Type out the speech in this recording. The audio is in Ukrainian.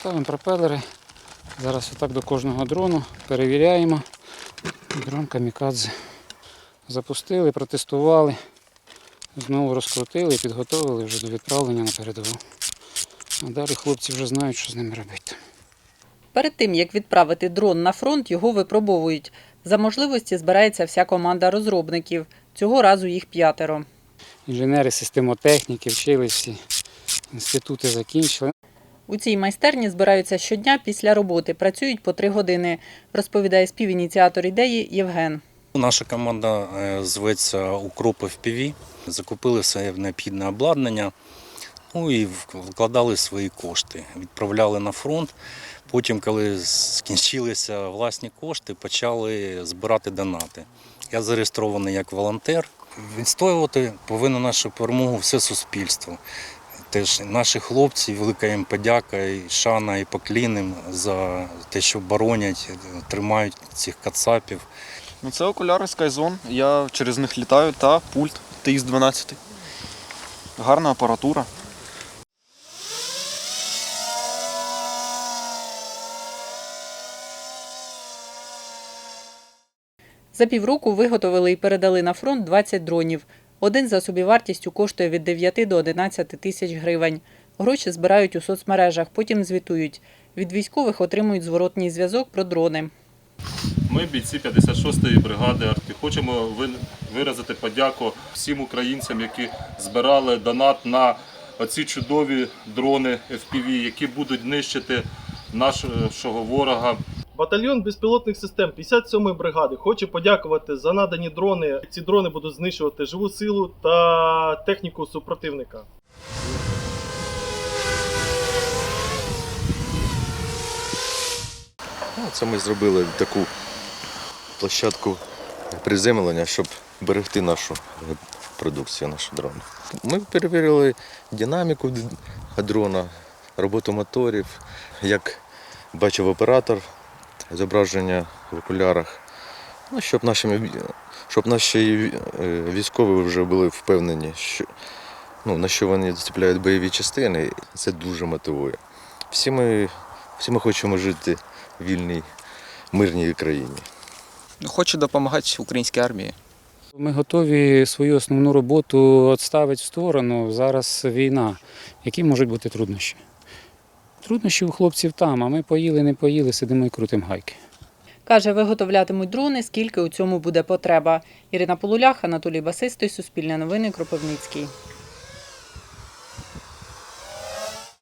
Ставимо пропелери. Зараз отак до кожного дрону перевіряємо. Дрон камікадзе. Запустили, протестували, знову розкрутили і підготовили вже до відправлення на передову. А далі хлопці вже знають, що з ними робити. Перед тим як відправити дрон на фронт, його випробовують. За можливості збирається вся команда розробників. Цього разу їх п'ятеро. Інженери системотехніки вчились всі, інститути закінчили. У цій майстерні збираються щодня після роботи. Працюють по три години, розповідає співініціатор ідеї Євген. Наша команда е, зветься Укроп FPV. Закупили все необхідне обладнання, ну і вкладали свої кошти, відправляли на фронт. Потім, коли скінчилися власні кошти, почали збирати донати. Я зареєстрований як волонтер. Відстоювати повинно нашу перемогу все суспільство. Теж наші хлопці, велика їм подяка, і шана, і поклін їм за те, що боронять, тримають цих кацапів. Ну, це окуляри Skyzone. Я через них літаю та пульт TX-12. Гарна апаратура. За півроку виготовили і передали на фронт 20 дронів. Один за собівартістю коштує від 9 до 11 тисяч гривень. Гроші збирають у соцмережах, потім звітують. Від військових отримують зворотній зв'язок про дрони. Ми, бійці 56-ї бригади Артки, хочемо виразити подяку всім українцям, які збирали донат на оці чудові дрони FPV, які будуть нищити нашого ворога. Батальйон безпілотних систем 57-ї бригади хоче подякувати за надані дрони. Ці дрони будуть знищувати живу силу та техніку супротивника. Ну, Це ми зробили таку площадку приземлення, щоб берегти нашу продукцію, наші дрони. Ми перевірили динаміку дрона, роботу моторів, як бачив оператор, зображення в окулярах. Ну, щоб, наші, щоб наші е, військові вже були впевнені, що, ну, на що вони зацепляють бойові частини, це дуже мотивує. Всі ми, всі ми хочемо жити в вільній, мирній країні. Хочу допомагати українській армії. Ми готові свою основну роботу відставити в сторону. Зараз війна. Які можуть бути труднощі? Труднощі у хлопців там, а ми поїли, не поїли, сидимо і крутимо гайки. Каже, виготовлятимуть дрони, скільки у цьому буде потреба. Ірина Полулях, Анатолій Басистий, Суспільне новини, Кропивницький.